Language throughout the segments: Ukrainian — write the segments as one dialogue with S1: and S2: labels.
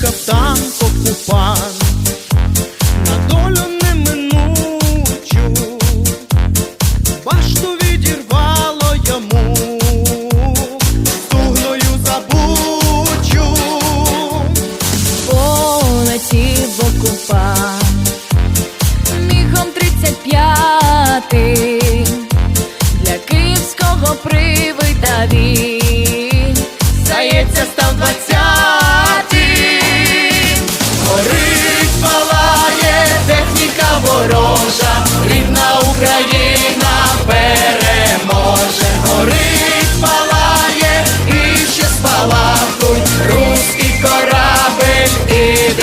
S1: кафтан покупан. На долю неминучу, башту відірвало йому, тугною забучу,
S2: полетів окупан, мігом тридцять п'ятий. Для київського привида він, здається,
S1: став двадцять.
S3: baby.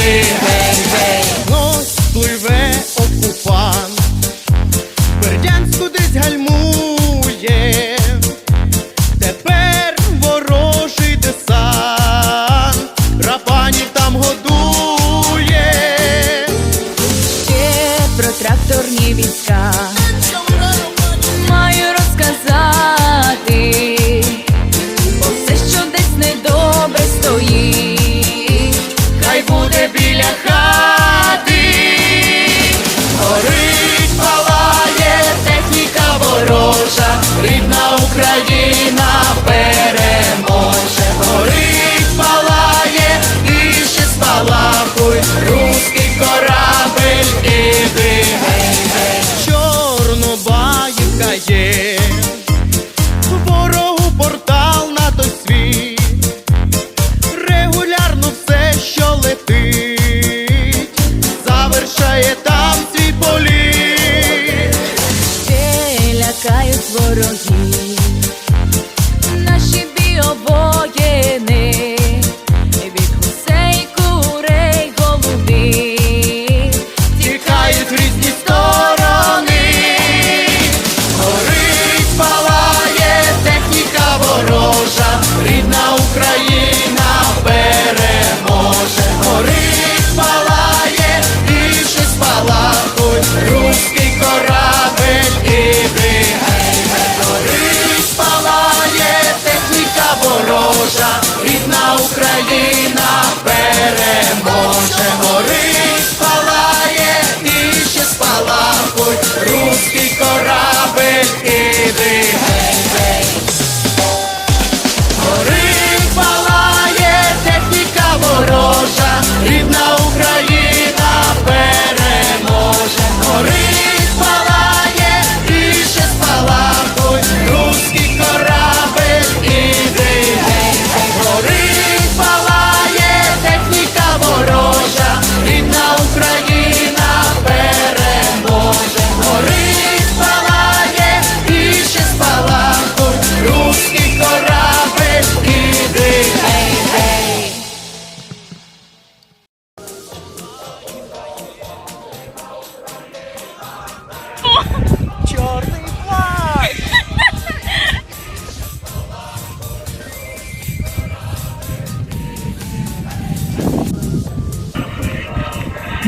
S1: залишає там свій політ.
S2: Ще лякають вороги.
S1: великий корабель іди.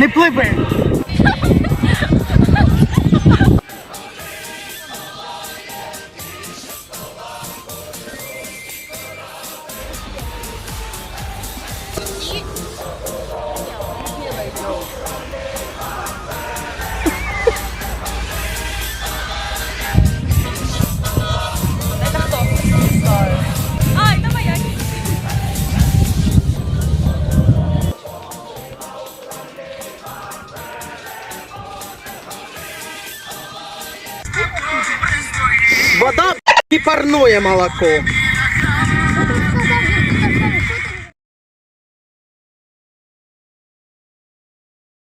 S1: nippelwelt парное молоко.